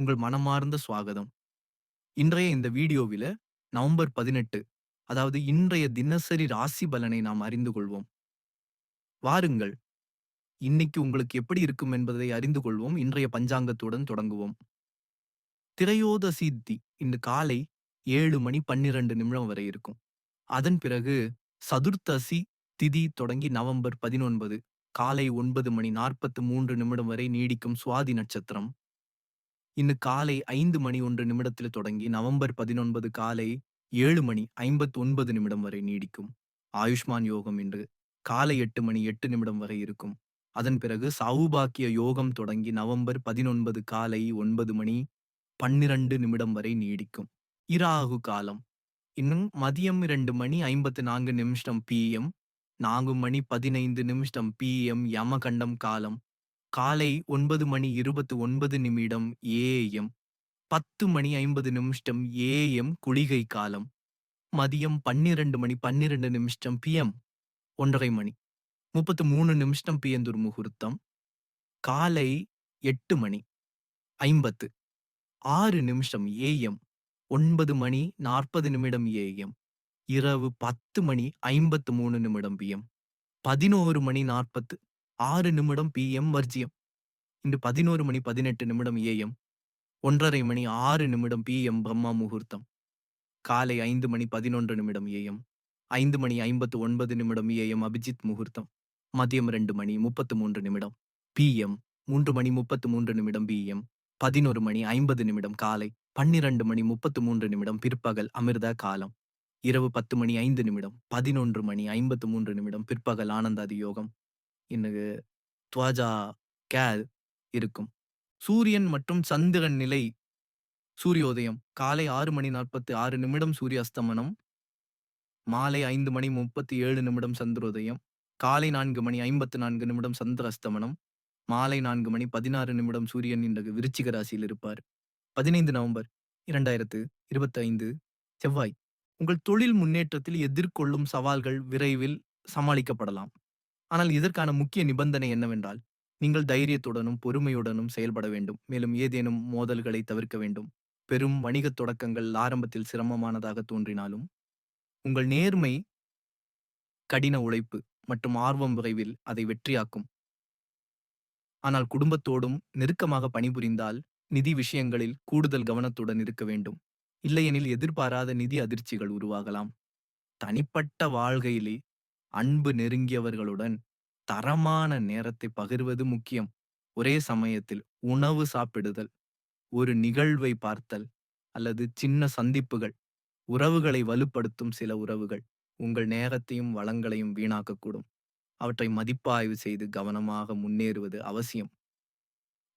உங்கள் மனமார்ந்த சுவாகதம். இன்றைய இந்த வீடியோவில நவம்பர் 18 அதாவது இன்றைய தினசரி ராசி பலனை நாம் அறிந்து கொள்வோம். வாருங்கள். இன்னைக்கு உங்களுக்கு எப்படி இருக்கும் என்பதை அறிந்து கொள்வோம். இன்றைய பஞ்சாங்கத்துடன் தொடங்குவோம். திரையோதசி இன்று காலை ஏழு மணி 12 நிமிடம் வரை இருக்கும். அதன் பிறகு சதுர்த்தசி திதி தொடங்கி நவம்பர் 19 காலை ஒன்பது மணி 43 நிமிடம் வரை நீடிக்கும் சுவாதி நட்சத்திரம். இன்று காலை ஐந்து மணி ஒன்று நிமிடத்தில் தொடங்கி நவம்பர் 19 காலை ஏழு மணி 59 நிமிடம் வரை நீடிக்கும். ஆயுஷ்மான் யோகம் இன்று காலை எட்டு மணி எட்டு நிமிடம் வரை இருக்கும். அதன் பிறகு சௌபாக்கிய யோகம் தொடங்கி நவம்பர் 19 காலை ஒன்பது மணி 12 நிமிடம் வரை நீடிக்கும். இராகு காலம் இன்னும் மதியம் இரண்டு மணி 54 நிமிஷம் பிஎம் நான்கு மணி 15 நிமிஷம் பிஎம் யமகண்டம் காலம் காலை ஒன்பது மணி இருபத்து ஒன்பது நிமிடம் ஏஎம் பத்து மணி ஐம்பது நிமிஷம் ஏஎம் குளிகை காலம். மதியம் பன்னிரண்டு மணி பன்னிரண்டு நிமிஷம் பிஎம் ஒன்றரை மணி. முப்பத்து மூணு நிமிஷம் பிஎந்தூர் முகூர்த்தம். காலை எட்டு மணி ஐம்பத்து. ஆறு நிமிஷம் ஏஎம் ஒன்பது மணி நாற்பது நிமிடம் ஏஎம் இரவு பத்து மணி ஐம்பத்து மூணு நிமிடம் பிஎம் பதினோரு மணி நாற்பத்து ஆறு நிமிடம் பிஎம் வர்ஜியம். இன்று பதினோரு மணி பதினெட்டு நிமிடம் ஏஎம் ஒன்றரை மணி ஆறு நிமிடம் பிஎம் பிரம்மா முகூர்த்தம். காலை ஐந்து மணி பதினொன்று நிமிடம் ஏஎம் ஐந்து மணி ஐம்பத்து ஒன்பது நிமிடம் ஏஎம் அபிஜித் முகூர்த்தம். மதியம் ரெண்டு மணி முப்பத்து மூன்று நிமிடம் பிஎம் மூன்று மணி முப்பத்து மூன்று நிமிடம் பிஎம் பதினொரு மணி ஐம்பது நிமிடம் காலை பன்னிரண்டு மணி முப்பத்து மூன்று நிமிடம் பிற்பகல் அமிர்தா காலம். இரவு பத்து மணி ஐந்து நிமிடம் பதினொன்று மணி ஐம்பத்து மூன்று நிமிடம் பிற்பகல் ஆனந்தாதி யோகம் இன்னுக்கு துவாஜா கேர் இருக்கும். சூரியன் மற்றும் சந்திரன் நிலை சூரியோதயம். காலை ஆறு மணி நாற்பத்தி ஆறு நிமிடம் சூரிய அஸ்தமனம் மாலை ஐந்து மணி முப்பத்தி ஏழு நிமிடம் சந்திரோதயம். காலை நான்கு மணி ஐம்பத்து நான்கு நிமிடம் சந்திர அஸ்தமனம் மாலை நான்கு மணி பதினாறு நிமிடம் சூரியன் இன்றைக்கு விருச்சிக ராசியில் இருப்பார். பதினைந்து நவம்பர் இரண்டாயிரத்து இருபத்தைந்து செவ்வாய். உங்கள் தொழில் முன்னேற்றத்தில் எதிர்கொள்ளும் சவால்கள் விரைவில் சமாளிக்கப்படலாம். ஆனால் இதற்கான முக்கிய நிபந்தனை என்னவென்றால் நீங்கள் தைரியத்துடனும் பொறுமையுடனும் செயல்பட வேண்டும். மேலும் ஏதேனும் மோதல்களை தவிர்க்க வேண்டும். பெரும் வணிகத் தொடக்கங்கள் ஆரம்பத்தில் சிரமமானதாக தோன்றினாலும் உங்கள் நேர்மை கடின உழைப்பு மற்றும் ஆர்வம் விரைவில் அதை வெற்றியாக்கும். ஆனால் குடும்பத்தோடும் நெருக்கமாக பணிபுரிந்தால் நிதி விஷயங்களில் கூடுதல் கவனத்துடன் இருக்க வேண்டும். இல்லையெனில் எதிர்பாராத நிதி அதிர்ச்சிகள் உருவாகலாம். தனிப்பட்ட வாழ்க்கையிலே அன்பு நெருங்கியவர்களுடன் தரமான நேரத்தை பகிர்வது முக்கியம். ஒரே சமயத்தில் உணவு சாப்பிடுதல் ஒரு நிகழ்வை பார்த்தல் அல்லது சின்ன சந்திப்புகள் உறவுகளை வலுப்படுத்தும் சில உறவுகள் உங்கள் நேரத்தையும் வளங்களையும் வீணாக்கக்கூடும். அவற்றை மதிப்பாய்வு செய்து கவனமாக முன்னேறுவது அவசியம்.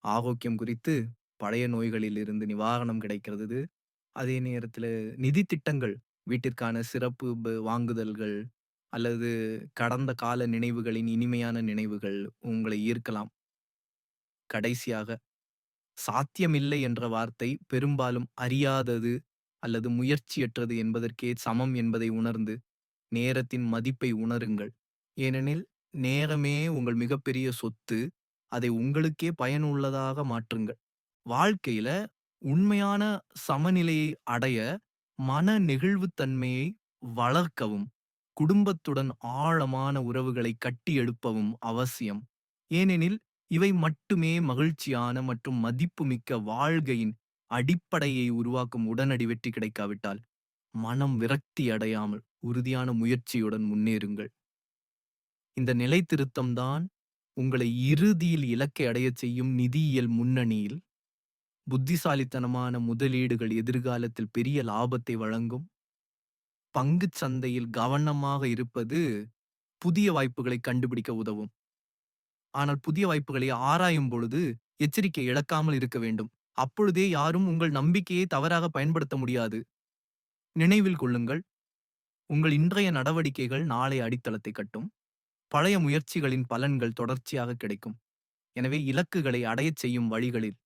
ஆரோக்கியம் குறித்து பழைய நோய்களில் இருந்து நிவாரணம் கிடைக்கிறது அதே நேரத்தில் நிதி திட்டங்கள் வீட்டிற்கான சிறப்பு வாங்குதல்கள் அல்லது கடந்த கால நினைவுகளின் இனிமையான நினைவுகள் உங்களை ஈர்க்கலாம். கடைசியாக சாத்தியமில்லை என்ற வார்த்தை பெரும்பாலும் அறியாதது அல்லது முயற்சியற்றது என்பதற்கே சமம் என்பதை உணர்ந்து நேரத்தின் மதிப்பை உணருங்கள். ஏனெனில் நேரமே உங்கள் மிகப்பெரிய சொத்து. அதை உங்களுக்கே பயனுள்ளதாக மாற்றுங்கள். வாழ்க்கையில உண்மையான சமநிலையை அடைய மன நெகிழ்வுத்தன்மையை வளர்க்கவும். குடும்பத்துடன் ஆழமான உறவுகளை கட்டியெழுப்பவும் அவசியம். ஏனெனில் இவை மட்டுமே மகிழ்ச்சியான மற்றும் மதிப்புமிக்க வாழ்கையின் அடிப்படையை உருவாக்கும் உடனடி வெற்றி கிடைக்காவிட்டால் மனம் விரக்தி அடையாமல் உறுதியான முயற்சியுடன் முன்னேறுங்கள். இந்த நிலைத்திருத்தம்தான் உங்களை இறுதியில் இலக்கை அடையச் செய்யும் நிதியியல் முன்னணியில் புத்திசாலித்தனமான முதலீடுகள் எதிர்காலத்தில் பெரிய லாபத்தை வழங்கும். பங்குச் சந்தையில் கவனமாக இருப்பது புதிய வாய்ப்புகளை கண்டுபிடிக்க உதவும். ஆனால் புதிய வாய்ப்புகளை ஆராயும் பொழுது எச்சரிக்கை இழக்காமல் இருக்க வேண்டும். அப்பொழுதே யாரும் உங்கள் நம்பிக்கையை தவறாக பயன்படுத்த முடியாது. நினைவில் கொள்ளுங்கள். உங்கள் இன்றைய நடவடிக்கைகள் நாளை அடித்தளத்தை கட்டும். பழைய முயற்சிகளின் பலன்கள் தொடர்ச்சியாக கிடைக்கும். எனவே இலக்குகளை அடையச் செய்யும் வழிகளில்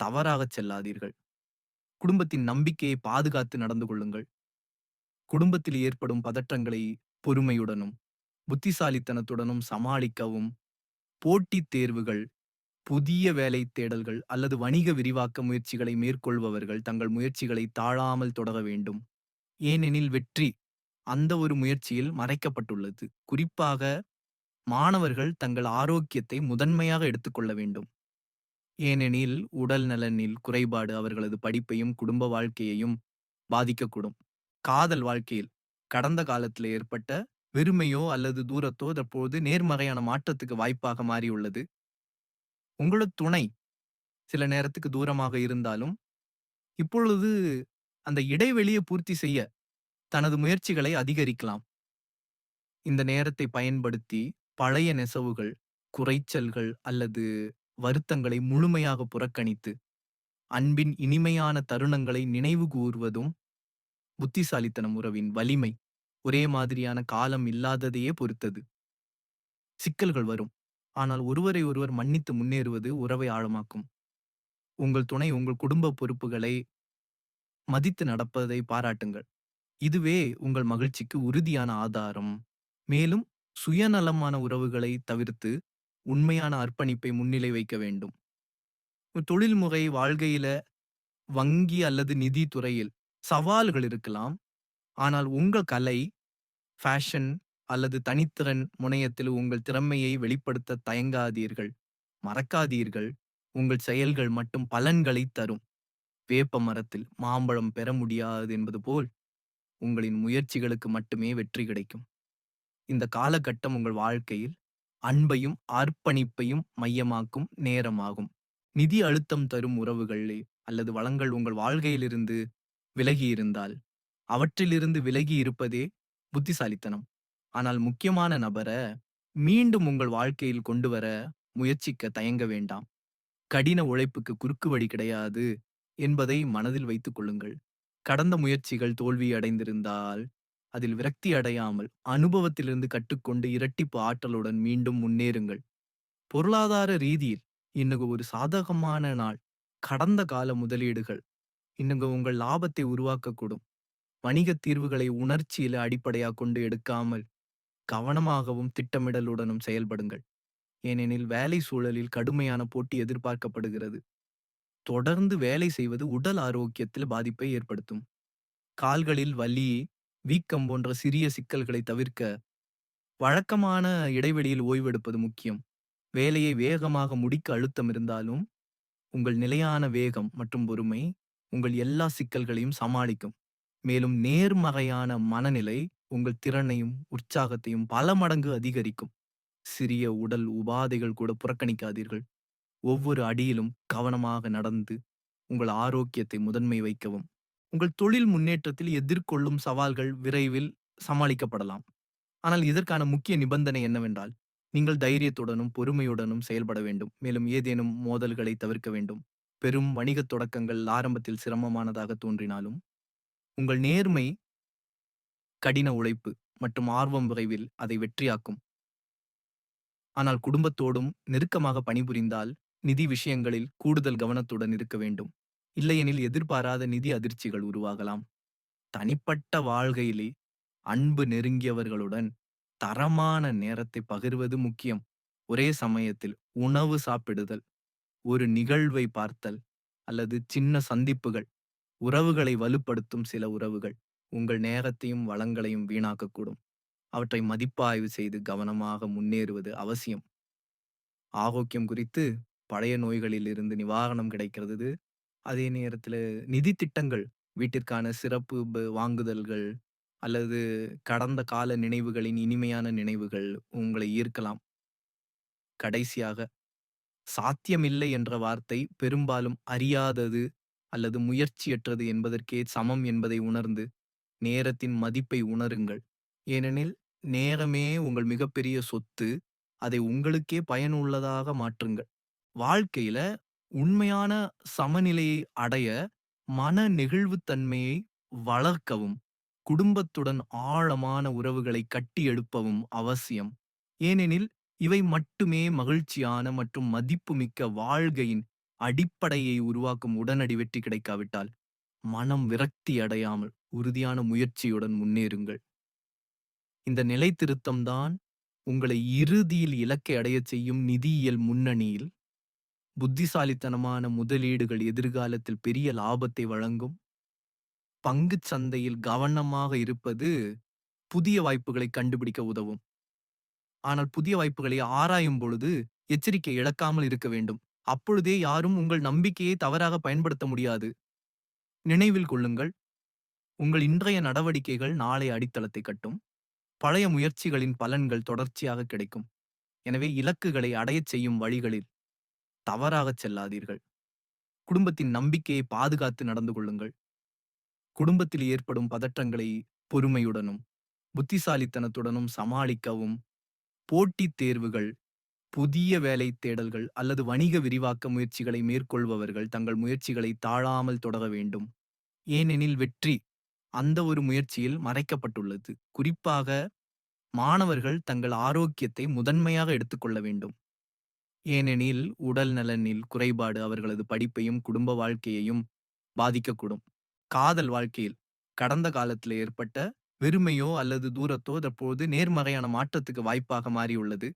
தவறாகச் செல்லாதீர்கள். குடும்பத்தின் நம்பிக்கையை பாதுகாத்து நடந்து கொள்ளுங்கள். குடும்பத்தில் ஏற்படும் பதற்றங்களை பொறுமையுடனும் புத்திசாலித்தனத்துடனும் சமாளிக்கவும் போட்டித் தேர்வுகள் புதிய வேலை தேடல்கள் அல்லது வணிக விரிவாக்க முயற்சிகளை மேற்கொள்பவர்கள் தங்கள் முயற்சிகளை தாழாமல் தொடர வேண்டும். ஏனெனில் வெற்றி அந்த ஒரு முயற்சியில் மறைக்கப்பட்டுள்ளது. குறிப்பாக மாணவர்கள் தங்கள் ஆரோக்கியத்தை முதன்மையாக எடுத்துக்கொள்ள வேண்டும். ஏனெனில் உடல் நலனில் குறைபாடு அவர்களது படிப்பையும் குடும்ப வாழ்க்கையையும் பாதிக்கக்கூடும். காதல் வாழ்க்கையில் கடந்த காலத்தில் ஏற்பட்ட வெறுமையோ அல்லது தூரத்தோ தற்போது நேர்மறையான மாற்றத்துக்கு வாய்ப்பாக மாறியுள்ளது. உங்களது துணை சில நேரத்துக்கு தூரமாக இருந்தாலும் இப்பொழுது அந்த இடைவெளியை பூர்த்தி செய்ய தனது முயற்சிகளை அதிகரிக்கலாம். இந்த நேரத்தை பயன்படுத்தி பழைய நெசவுகள் குறைச்சல்கள் அல்லது வருத்தங்களை முழுமையாக புறக்கணித்து அன்பின் இனிமையான தருணங்களை நினைவு கூர்வதும் புத்திசாலித்தனம் உறவின் வலிமை ஒரே மாதிரியான காலம் இல்லாததையே பொறுத்தது. சிக்கல்கள் வரும். ஆனால் ஒருவரை ஒருவர் மன்னித்து முன்னேறுவது உறவை ஆழமாக்கும். உங்கள் துணை உங்கள் குடும்ப பொறுப்புகளை மதித்து நடப்பதை பாராட்டுங்கள். இதுவே உங்கள் மகிழ்ச்சிக்கு உறுதியான ஆதாரம். மேலும் சுயநலமான உறவுகளை தவிர்த்து உண்மையான அர்ப்பணிப்பை முன்னிலை வைக்க வேண்டும். தொழில்முறை வாழ்க்கையில வங்கி அல்லது நிதி துறையில் சவால்கள் இருக்கலாம். ஆனால் உங்கள் கலை ஃபேஷன் அல்லது தனித்திறன் முனையத்தில் உங்கள் திறமையை வெளிப்படுத்த தயங்காதீர்கள். மறக்காதீர்கள். உங்கள் செயல்கள் மட்டும் பலன்களை தரும். வேப்ப மரத்தில் மாம்பழம் பெற முடியாது என்பது போல் உங்களின் முயற்சிகளுக்கு மட்டுமே வெற்றி கிடைக்கும். இந்த காலகட்டம் உங்கள் வாழ்க்கையில் அன்பையும் அர்ப்பணிப்பையும் மையமாக்கும் நேரமாகும். நிதி அழுத்தம் தரும் உறவுகளே அல்லது வளங்கள் உங்கள் வாழ்க்கையிலிருந்து விலகியிருந்தால் அவற்றிலிருந்து விலகி இருப்பதே புத்திசாலித்தனம். ஆனால் முக்கியமான நபர மீண்டும் உங்கள் வாழ்க்கையில் கொண்டு வர முயற்சிக்க தயங்க வேண்டாம். கடின உழைப்புக்கு குறுக்கு வழி கிடையாது என்பதை மனதில் வைத்துக் கொள்ளுங்கள். கடந்த முயற்சிகள் தோல்வி அடைந்திருந்தால் அதில் விரக்தி அடையாமல் அனுபவத்திலிருந்து கற்றுக்கொண்டு இரட்டிப்பு ஆற்றலுடன் மீண்டும் முன்னேறுங்கள். பொருளாதார ரீதியில் இன்னும் ஒரு சாதகமான நாள். கடந்த கால முதலீடுகள். இன்னுங்க உங்கள் லாபத்தை உருவாக்கக்கூடும். வணிக தீர்வுகளை உணர்ச்சியில அடிப்படையாக கொண்டு எடுக்காமல் கவனமாகவும் திட்டமிடலுடனும் செயல்படுங்கள். ஏனெனில் வேலை சூழலில் கடுமையான போட்டி எதிர்பார்க்கப்படுகிறது. தொடர்ந்து வேலை செய்வது உடல் ஆரோக்கியத்தில் பாதிப்பை ஏற்படுத்தும். கால்களில் வலி வீக்கம் போன்ற சிறிய சிக்கல்களை தவிர்க்க வழக்கமான இடைவெளியில் ஓய்வெடுப்பது முக்கியம். வேலையை வேகமாக முடிக்க அழுத்தம் இருந்தாலும் உங்கள் நிலையான வேகம் மற்றும் பொறுமை உங்கள் எல்லா சிக்கல்களையும் சமாளிக்கும். மேலும் நேர்மறையான மனநிலை உங்கள் திறனையும் உற்சாகத்தையும் பல மடங்கு அதிகரிக்கும். சிறிய உடல் உபாதைகள் கூட புறக்கணிக்காதீர்கள். ஒவ்வொரு அடியிலும் கவனமாக நடந்து உங்கள் ஆரோக்கியத்தை முதன்மை வைக்கவும். உங்கள் தொழில் முன்னேற்றத்தில் எதிர்கொள்ளும் சவால்கள் விரைவில் சமாளிக்கப்படலாம். ஆனால் இதற்கான முக்கிய நிபந்தனை என்னவென்றால் நீங்கள் தைரியத்துடனும் பொறுமையுடனும் செயல்பட வேண்டும். மேலும் ஏதேனும் மோதல்களை தவிர்க்க வேண்டும். பெரும் வணிகத் தொடக்கங்கள் ஆரம்பத்தில் சிரமமானதாக தோன்றினாலும் உங்கள் நேர்மை கடின உழைப்பு மற்றும் ஆர்வம் விரைவில் அதை வெற்றியாக்கும். ஆனால் குடும்பத்தோடும் நெருக்கமாக பணிபுரிந்தால் நிதி விஷயங்களில் கூடுதல் கவனத்துடன் இருக்க வேண்டும். இல்லையெனில் எதிர்பாராத நிதி அதிர்ச்சிகள் உருவாகலாம். தனிப்பட்ட வாழ்கையிலே அன்பு நெருங்கியவர்களுடன் தரமான நேரத்தை பகிர்வது முக்கியம். ஒரே சமயத்தில் உணவு சாப்பிடுதல் ஒரு நிகழ்வை பார்த்தல் அல்லது சின்ன சந்திப்புகள் உறவுகளை வலுப்படுத்தும் சில உறவுகள் உங்கள் நேரத்தையும் வளங்களையும் வீணாக்கக்கூடும். அவற்றை மதிப்பாய்வு செய்து கவனமாக முன்னேறுவது அவசியம். ஆரோக்கியம் குறித்து பழைய நோய்களில் இருந்து நிவாரணம் கிடைக்கிறது அதே நேரத்தில் நிதி திட்டங்கள் வீட்டிற்கான சிறப்பு வாங்குதல்கள் அல்லது கடந்த கால நினைவுகளின் இனிமையான நினைவுகள் உங்களை ஈர்க்கலாம். கடைசியாக சாத்தியமில்லை என்ற வார்த்தை பெரும்பாலும் அறியாதது அல்லது முயற்சியற்றது என்பதற்கே சமம் என்பதை உணர்ந்து நேரத்தின் மதிப்பை உணருங்கள். ஏனெனில் நேரமே உங்கள் மிகப்பெரிய சொத்து. அதை உங்களுக்கே பயனுள்ளதாக மாற்றுங்கள். வாழ்க்கையில உண்மையான சமநிலையை அடைய மன நெகிழ்வுத்தன்மையை வளர்க்கவும் குடும்பத்துடன் ஆழமான உறவுகளை கட்டி எழுப்பவும் அவசியம். ஏனெனில் இவை மட்டுமே மகிழ்ச்சியான மற்றும் மதிப்புமிக்க வாழ்கையின் அடிப்படையை உருவாக்கும் உடனடி வெற்றி கிடைக்காவிட்டால் மனம் விரக்தி அடையாமல் உறுதியான முயற்சியுடன் முன்னேறுங்கள். இந்த நிலைத்திருத்தம்தான் உங்களை இறுதியில் இலக்கை அடையச் செய்யும் நிதியியல் முன்னணியில் புத்திசாலித்தனமான முதலீடுகள் எதிர்காலத்தில் பெரிய லாபத்தை வழங்கும். பங்குச் சந்தையில் கவனமாக இருப்பது புதிய வாய்ப்புகளை கண்டுபிடிக்க உதவும். ஆனால் புதிய வாய்ப்புகளை ஆராயும் பொழுது எச்சரிக்கை இழக்காமல் இருக்க வேண்டும். அப்பொழுதே யாரும் உங்கள் நம்பிக்கையை தவறாக பயன்படுத்த முடியாது. நினைவில் கொள்ளுங்கள். உங்கள் இன்றைய நடவடிக்கைகள் நாளை அடித்தளத்தை கட்டும். பழைய முயற்சிகளின் பலன்கள் தொடர்ச்சியாக கிடைக்கும். எனவே இலக்குகளை அடையச் செய்யும் வழிகளில் தவறாகச் செல்லாதீர்கள். குடும்பத்தின் நம்பிக்கையை பாதுகாத்து நடந்து கொள்ளுங்கள். குடும்பத்தில் ஏற்படும் பதற்றங்களை பொறுமையுடனும் புத்திசாலித்தனத்துடனும் சமாளிக்கவும் போட்டித் தேர்வுகள் புதிய வேலை தேடல்கள் அல்லது வணிக விரிவாக்க முயற்சிகளை மேற்கொள்பவர்கள் தங்கள் முயற்சிகளை தாழாமல் தொடர வேண்டும். ஏனெனில் வெற்றி அந்த ஒரு முயற்சியில் மறைக்கப்பட்டுள்ளது. குறிப்பாக மாணவர்கள் தங்கள் ஆரோக்கியத்தை முதன்மையாக எடுத்துக்கொள்ள வேண்டும். ஏனெனில் உடல் நலனில் குறைபாடு அவர்களது படிப்பையும் குடும்ப வாழ்க்கையையும் பாதிக்கக்கூடும். காதல் வாழ்க்கையில் கடந்த காலத்தில் ஏற்பட்ட வெறுமையோ அல்லது தூரத்தோ தற்போது நேர்மறையான மாற்றத்துக்கு வாய்ப்பாக மாறியுள்ளது.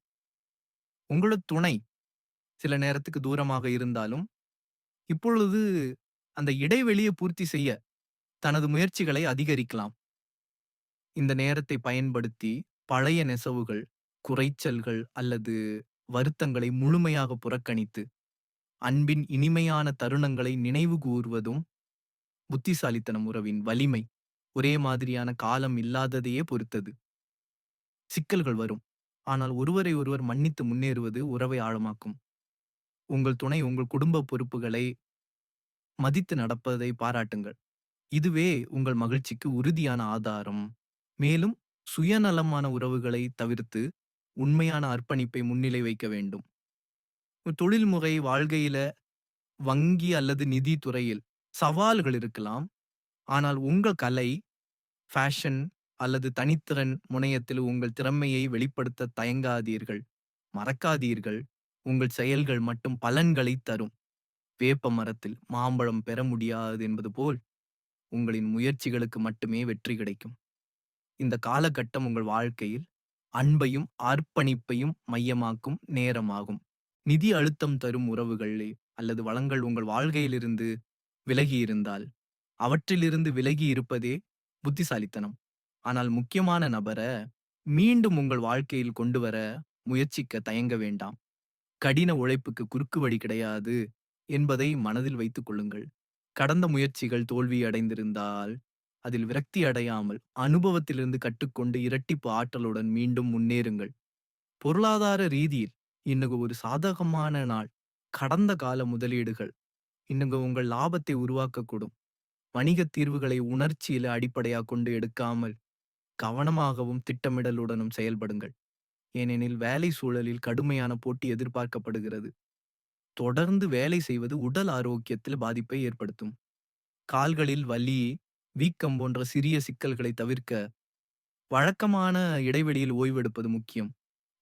உங்களது துணை சில நேரத்துக்கு தூரமாக இருந்தாலும் இப்பொழுது அந்த இடைவெளியை பூர்த்தி செய்ய தனது முயற்சிகளை அதிகரிக்கலாம். இந்த நேரத்தை பயன்படுத்தி பழைய நெசவுகள் குறைச்சல்கள் அல்லது வருத்தங்களை முழுமையாக புறக்கணித்து அன்பின் இனிமையான தருணங்களை நினைவு கூர்வதும் புத்திசாலித்தனம் உறவின் வலிமை. ஒரே மாதிரியான காலம் இல்லாததையே பொறுத்தது. சிக்கல்கள் வரும். ஆனால் ஒருவரை ஒருவர் மன்னித்து முன்னேறுவது உறவை ஆழமாக்கும். உங்கள் துணை உங்கள் குடும்ப பொறுப்புகளை மதித்து நடப்பதை பாராட்டுங்கள். இதுவே உங்கள் மகிழ்ச்சிக்கு உறுதியான ஆதாரம். மேலும் சுயநலமான உறவுகளை தவிர்த்து உண்மையான அர்ப்பணிப்பை முன்னிலை வைக்க வேண்டும். தொழில்முறை வாழ்க்கையில வங்கி அல்லது நிதி துறையில் சவால்கள் இருக்கலாம். ஆனால் உங்கள் கலை ஃபேஷன் அல்லது தனித்திறன் முனையத்தில் உங்கள் திறமையை வெளிப்படுத்த தயங்காதீர்கள். மறக்காதீர்கள். உங்கள் செயல்கள் மட்டும் பலன்களை தரும். வேப்ப மரத்தில் மாம்பழம் பெற முடியாது என்பது போல் உங்களின் முயற்சிகளுக்கு மட்டுமே வெற்றி கிடைக்கும். இந்த காலகட்டம் உங்கள் வாழ்க்கையில் அன்பையும் அர்ப்பணிப்பையும் மையமாக்கும் நேரமாகும். நிதி அழுத்தம் தரும் உறவுகளே அல்லது வளங்கள் உங்கள் வாழ்க்கையிலிருந்து விலகி இருந்தால் அவற்றிலிருந்து விலகி இருப்பதே புத்திசாலித்தனம். ஆனால் முக்கியமான நபரை மீண்டும் உங்கள் வாழ்க்கையில் கொண்டு வர முயற்சிக்க தயங்க வேண்டாம். கடின உழைப்புக்கு குறுக்கு வழி கிடையாது என்பதை மனதில் வைத்துக் கொள்ளுங்கள். கடந்த முயற்சிகள் தோல்வி அடைந்திருந்தால் அதில் விரக்தி அடையாமல் அனுபவத்திலிருந்து கற்றுக்கொண்டு இரட்டிப்பு ஆற்றலுடன் மீண்டும் முன்னேறுங்கள். பொருளாதார ரீதியில் இன்னும் ஒரு சாதகமான நாள். கடந்த கால முதலீடுகள். இன்னும் உங்கள் லாபத்தை உருவாக்கக்கூடும். வணிக தீர்வுகளை உணர்ச்சியில அடிப்படையாக கொண்டு எடுக்காமல் கவனமாகவும் திட்டமிடலுடனும் செயல்படுங்கள். ஏனெனில் வேலை சூழலில் கடுமையான போட்டி எதிர்பார்க்கப்படுகிறது. தொடர்ந்து வேலை செய்வது உடல் ஆரோக்கியத்தில் பாதிப்பை ஏற்படுத்தும். கால்களில் வலி வீக்கம் போன்ற சிறிய சிக்கல்களை தவிர்க்க வழக்கமான இடைவெளியில் ஓய்வெடுப்பது முக்கியம்.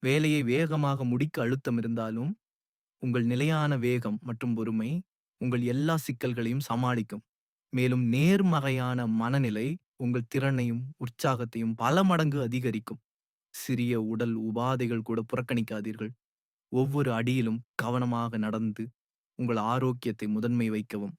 வேலையை வேகமாக முடிக்க அழுத்தம் இருந்தாலும் உங்கள் நிலையான வேகம் மற்றும் பொறுமை உங்கள் எல்லா சிக்கல்களையும் சமாளிக்கும். மேலும் நேர்மறையான மனநிலை உங்கள் திறனையும் உற்சாகத்தையும் பல மடங்கு அதிகரிக்கும். சிறிய உடல் உபாதைகள் கூட புறக்கணிக்காதீர்கள். ஒவ்வொரு அடியிலும் கவனமாக நடந்து உங்கள் ஆரோக்கியத்தை முதன்மை வைக்கவும்.